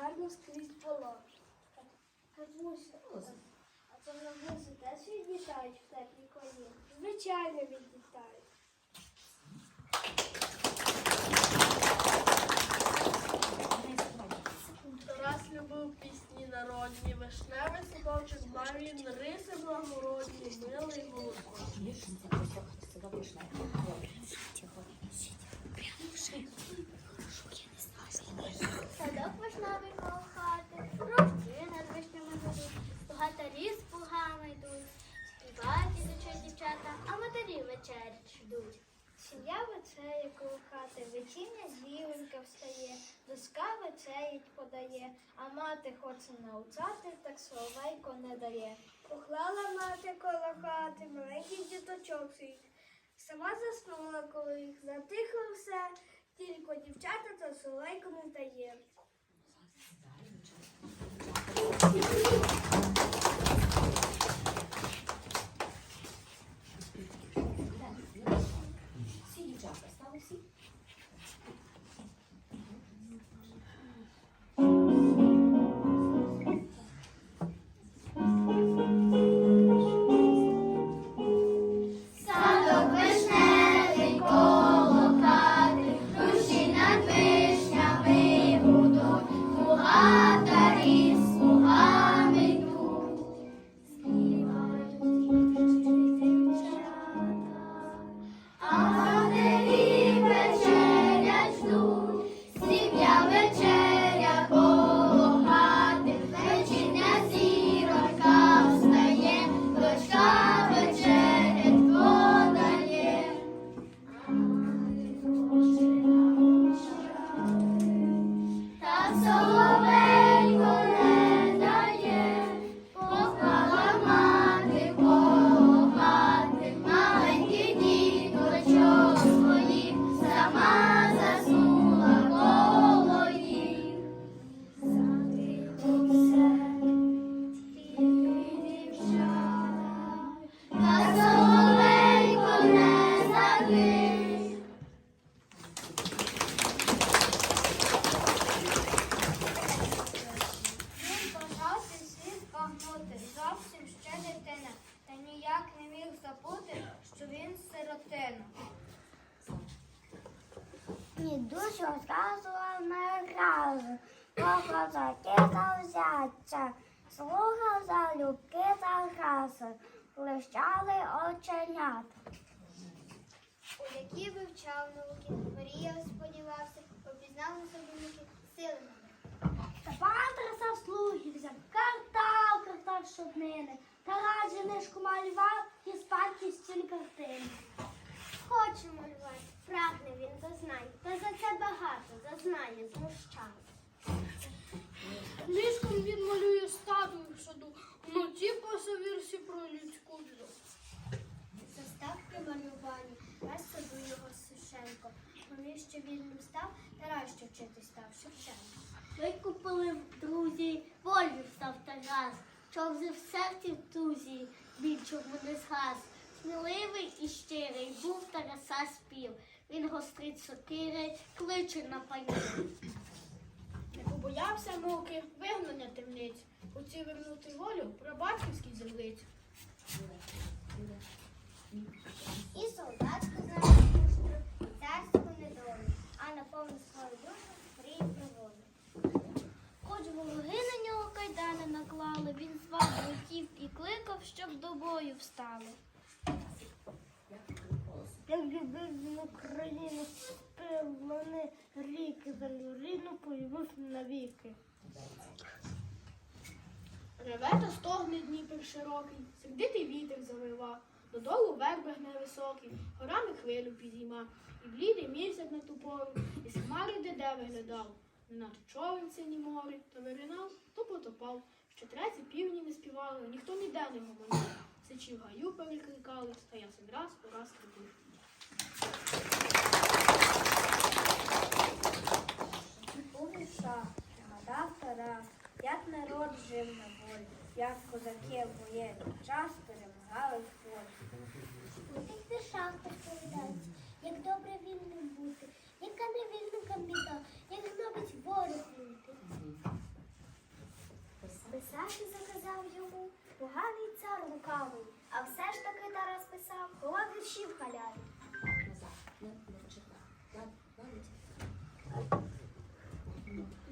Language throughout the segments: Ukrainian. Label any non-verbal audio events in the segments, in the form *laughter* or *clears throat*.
гарно скрізь було. Гармуся, а то на вулиці теж відлітають в теплі коні? Звичайно, відлітають. Тарас любив пісні народні, вишневий садочок, барвін, риси благородні, милий голубко. Садок вишневий вечерять ждуть. Сім'я вечеря коло хати, вечірня зіронька встає, доска вечерять подає, а мати хоче научати, так соловейко не дає. Поклала мати коло хати, маленький діточок свій. Сама заснула, коли їх затихло все, тільки дівчата та соловейко не здає. Картав щоднини, та раді малював і спадки стін картини. Хоче малювати, прагне він зазнань, та за це багато зазнання знущає. Ліжком він малює статую в саду, вночі пише вірші про людську біду. Застав при малюванні, раз саду його Сушенко. Навіщо вільним став, Тарас що вчити став Шевченко. Викупили друзі, волю став Тарас, вже в серці в тузі, більшого не згас. Сміливий і щирий був Тараса спів. Він гострить сокири, кличе на панів. Не побоявся муки, вигнання темниць, хотів вернути волю про батьківській землиць. І солдатську муштru, і царську недолю, а на повну свою душу мрій про волю. Хоч нього кайдани наклали, він звав братів і кликав, щоб до бою встали. Як любив Україну, спив мене ріки, за рідну появився навіки. Реве та стогне Дніпер широкий, сердитий вітер завива, додолу верби гне високий, горами хвилю підійма, і блідий місяць на ту пору, із хмари де виглядав, над човен сині море, то виринав, то потопав, що треці півні не співали, ніхто ніде не гомонів, сичі в гаю перекликали, та я раз по раз прибув. У віршах пригадав Тарас, як народ жив на волі, як козаки в воєнний час перемагали в полі. У тих віршах розповідається, як добре вільним бути, відео, як хлопець ворог Писати заказав йому поганий цар лукавий, а все ж таки Тарас писав, кола віршів халяві.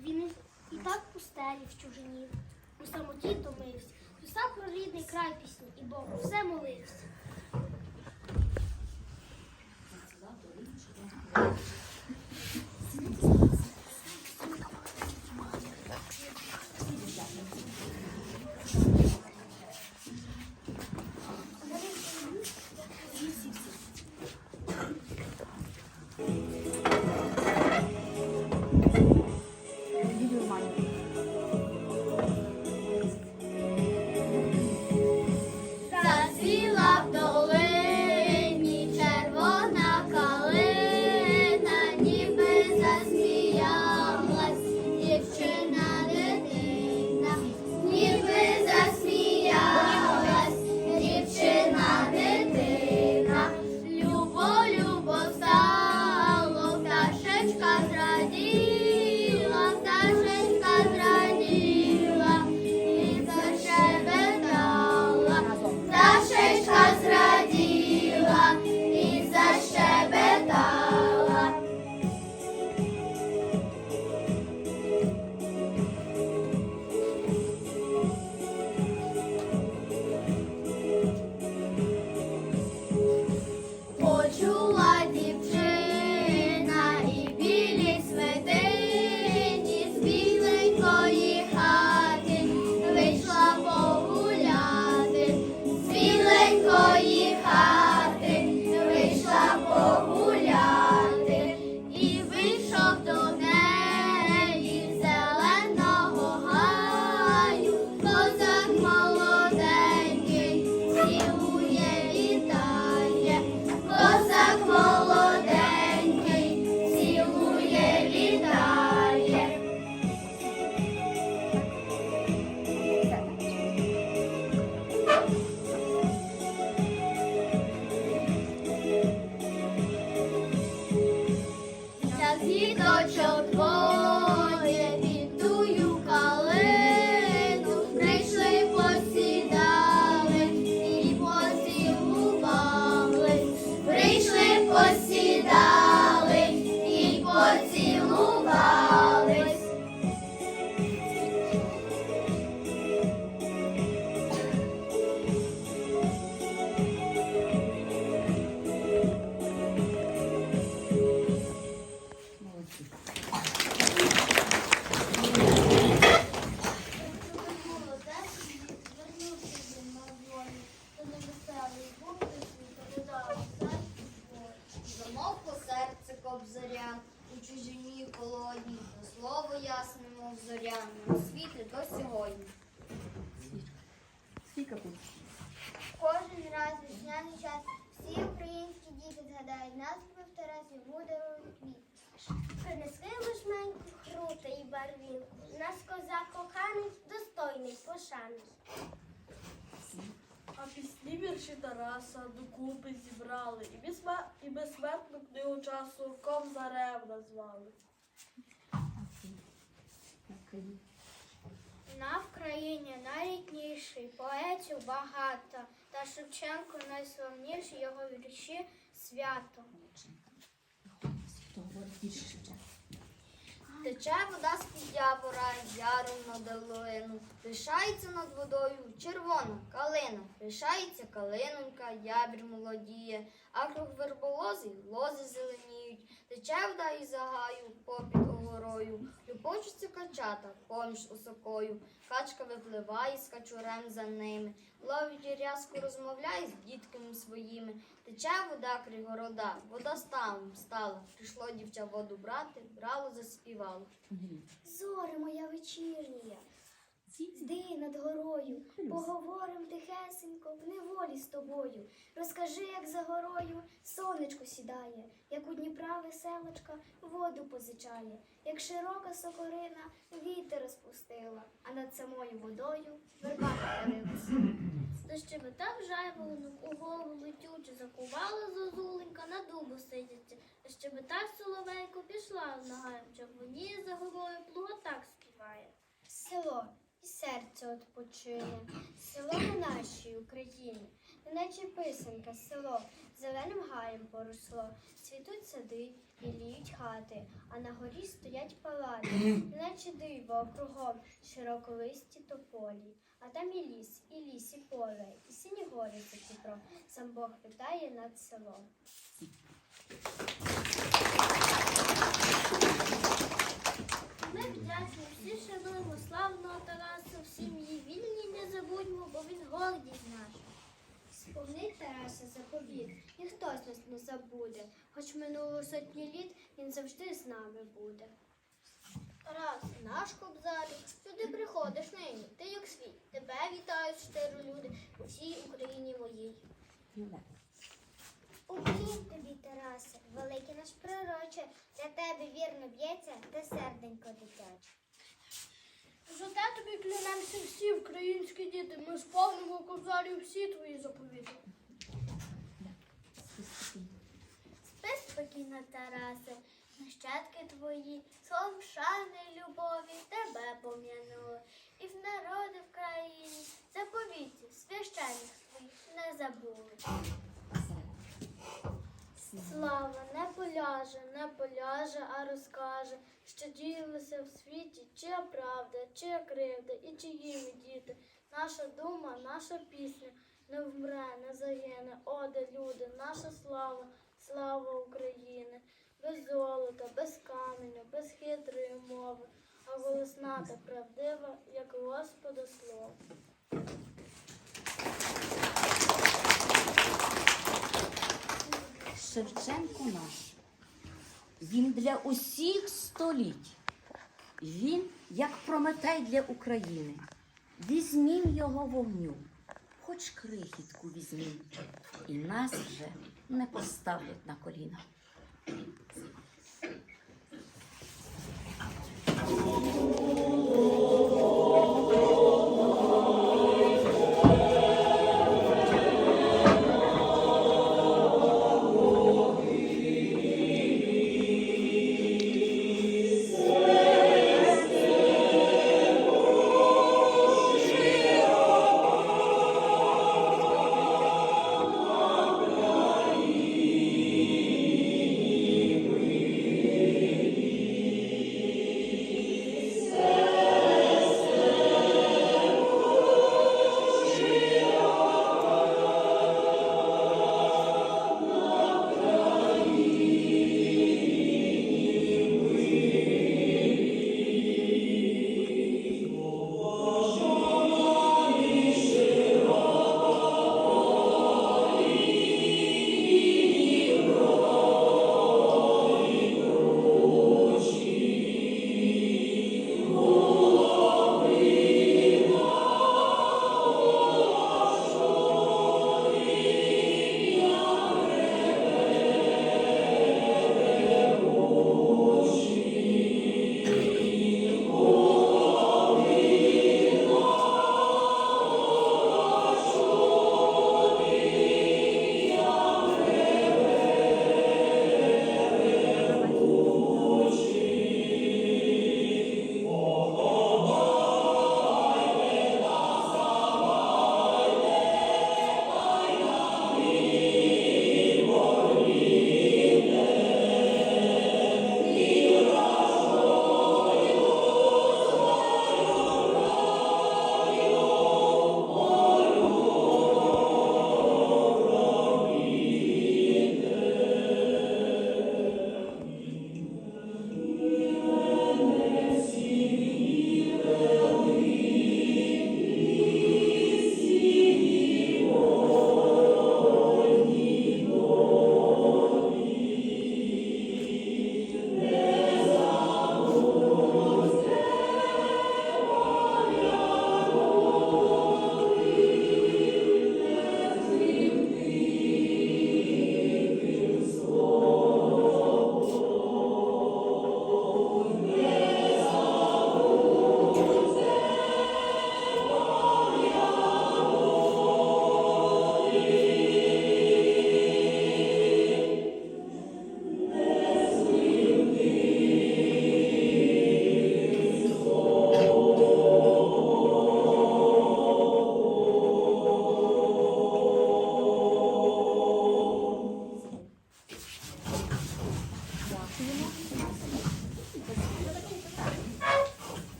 Він і так в пустелі в чужині, у самоті томився, писав про рідний край пісні і Богу все молився. І. Наш козак коханий, достойний пошани. А пісні вірші Тараса докупи зібрали і, безсмер... і безсмертну книгу часу Кобзарем назвали. На Вкраїні найрідніший, поетів багато, та Шевченко найславніший, його вірші свято. Хто говорить більше Шевченка? Тече вода з-під явора, яром на долину, лишається над водою червона калина, лишається калинонька, ябір молодіє, а круг верболози лози зеленіють, тече вода із загаю, попід огорою, люпочуться качата поміж осокою, качка випливає з качурем за ними, ловить рязку, розмовляє з дітками своїми, тече вода кригорода, вода ставом стала, прийшло дівча воду брати, брало, заспівало. Зоре моя вечірня, Йди над горою, поговорим тихесенько в неволі з тобою. Розкажи, як за горою сонечко сідає, як у Дніпра веселочка воду позичає, як широка сокорина вітер розпустила, а над самою водою верба похилилась. Дощебетав жайворонок, у голову летюче закувала зозуленька, на дубу сидячи. Дощебетав соловейко, пішла нагаєм, червоніє за горою, плуготак співає. Село і серце odpoczynie, село на нашій Україні, неначе писанка село, зеленим гаєм поросло, цвітуть сади і ліють хати, а на горі стоять палати, *clears throat* наче диво кругом широколисті тополі. А там і ліс, і ліс, і поле, і сині гори за Дніпро. Сам Бог вітає над селом. Ми вдячні, всі шануємо славного Тараса, в сім'ї вільній не забудьмо, бо він гордість наша. Сповни Тараса заповіт, ніхто з нас не забуде, хоч минуло сотні літ він завжди з нами буде. Тарас, наш кобзарю, сюди приходиш нині, ти як свій, тебе вітають щиро люди у всій Україні моїй. Юля. Уклін тобі, Тарасе, великий наш пророче, для тебе вірно б'ється та серденько дитяче. За те тобі клянемося всі українські діти. Ми сповнимо кобзарі всі твої заповіти. Спи спокійно, Тарасе, нащадки твої, словом шани любові тебе пом'янули. І в народи в країні заповітів священних своїх не забули. Слава не поляже, не поляже, а розкаже, що діялося в світі, чия правда, чия кривда і чиї ми діти. Наша дума, наша пісня не вмре, не загине. Оде, люди, наша слава, слава України. Без золота, без каменю, без хитрої мови, а голосна та правдива, як Господа слово. Шевченко наш. Він для усіх століть. Він як Прометей для України. Візьмім його вогню, хоч крихітку візьмім, і нас вже не поставлять на коліна.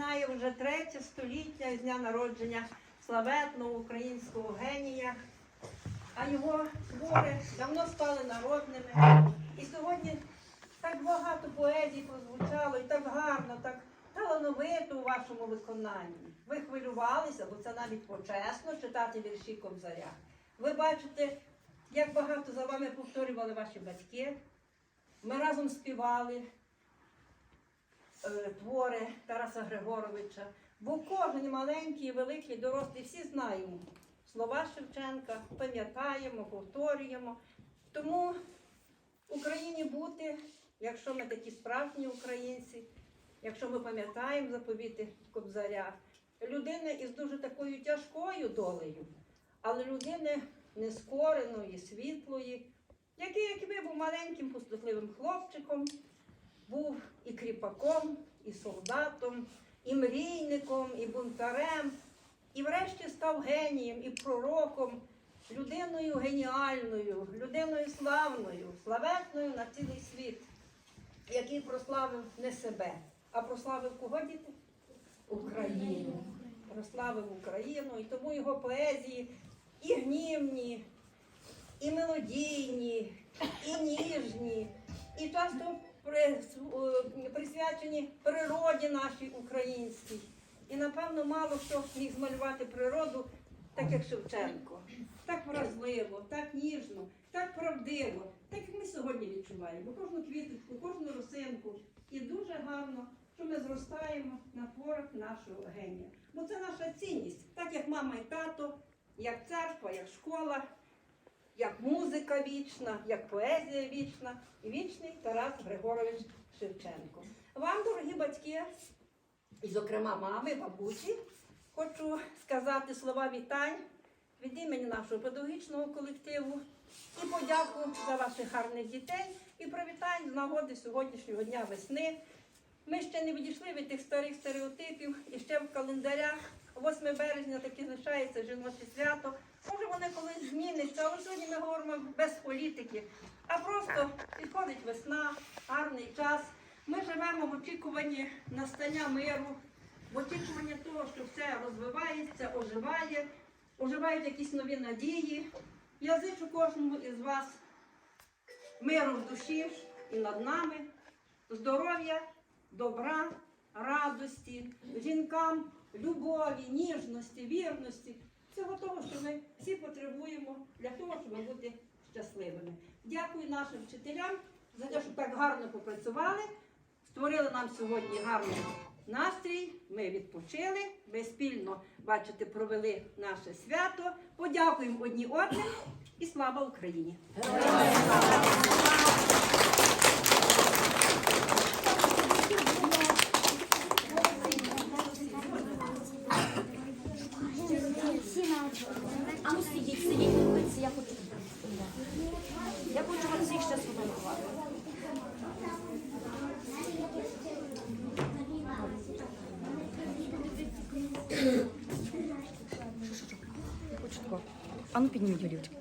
Минає вже третє століття з дня народження славетного українського генія, а його твори давно стали народними. І сьогодні так багато поезій прозвучало, і так гарно, так талановито у вашому виконанні. Ви хвилювалися, бо це навіть почесно читати вірші Кобзаря. Ви бачите, як багато за вами повторювали ваші батьки. Ми разом співали твори Тараса Григоровича. Бо кожен маленький, великий, дорослий, всі знаємо слова Шевченка, пам'ятаємо, повторюємо. Тому Україні бути, якщо ми такі справжні українці, якщо ми пам'ятаємо заповіти Кобзаря, людини із дуже такою тяжкою долею, але людини нескореної, світлої, який, як ви, був маленьким пустотливим хлопчиком, був і кріпаком, і солдатом, і мрійником, і бунтарем, і врешті став генієм і пророком, людиною геніальною, людиною славною, славетною на цілий світ, який прославив не себе, а прославив кого діти? Україну. Прославив Україну, і тому його поезії і гнівні, і мелодійні, і ніжні, і часто присвячені природі нашій українській. І напевно мало хто міг змалювати природу, так як Шевченко. Так вразливо, так ніжно, так правдиво, так як ми сьогодні відчуваємо. Кожну квіточку, кожну росинку. І дуже гарно, що ми зростаємо на творах нашого генія. Бо це наша цінність, так як мама і тато, як церква, як школа, як музика вічна, як поезія вічна, і вічний Тарас Григорович Шевченко. Вам, дорогі батьки, і, зокрема, мами, бабусі, хочу сказати слова вітань від імені нашого педагогічного колективу і подяку за ваших гарних дітей і привітань з нагоди сьогоднішнього дня весни. Ми ще не відійшли від тих старих стереотипів і ще в календарях 8 березня таки лишається жіноче свято. Може, вони колись зміняться, але сьогодні ми говоримо без політики, а просто підходить весна, гарний час. Ми живемо в очікуванні настання миру, в очікуванні того, що все розвивається, оживає, оживають якісь нові надії. Я зичу кожному із вас миру в душі і над нами, здоров'я, добра, радості, жінкам, любові, ніжності, вірності. Всього того, що ми всі потребуємо для того, щоб бути щасливими. Дякую нашим вчителям за те, що так гарно попрацювали, створили нам сьогодні гарний настрій. Ми відпочили, ми спільно, бачите, провели наше свято. Подякуємо одні одним і слава Україні! А ну сидіть, сидіть, дивіться, я хочу. Я хочу вас всіх ще сфотографувати. Хочу тако. А ну підніміть голівочки.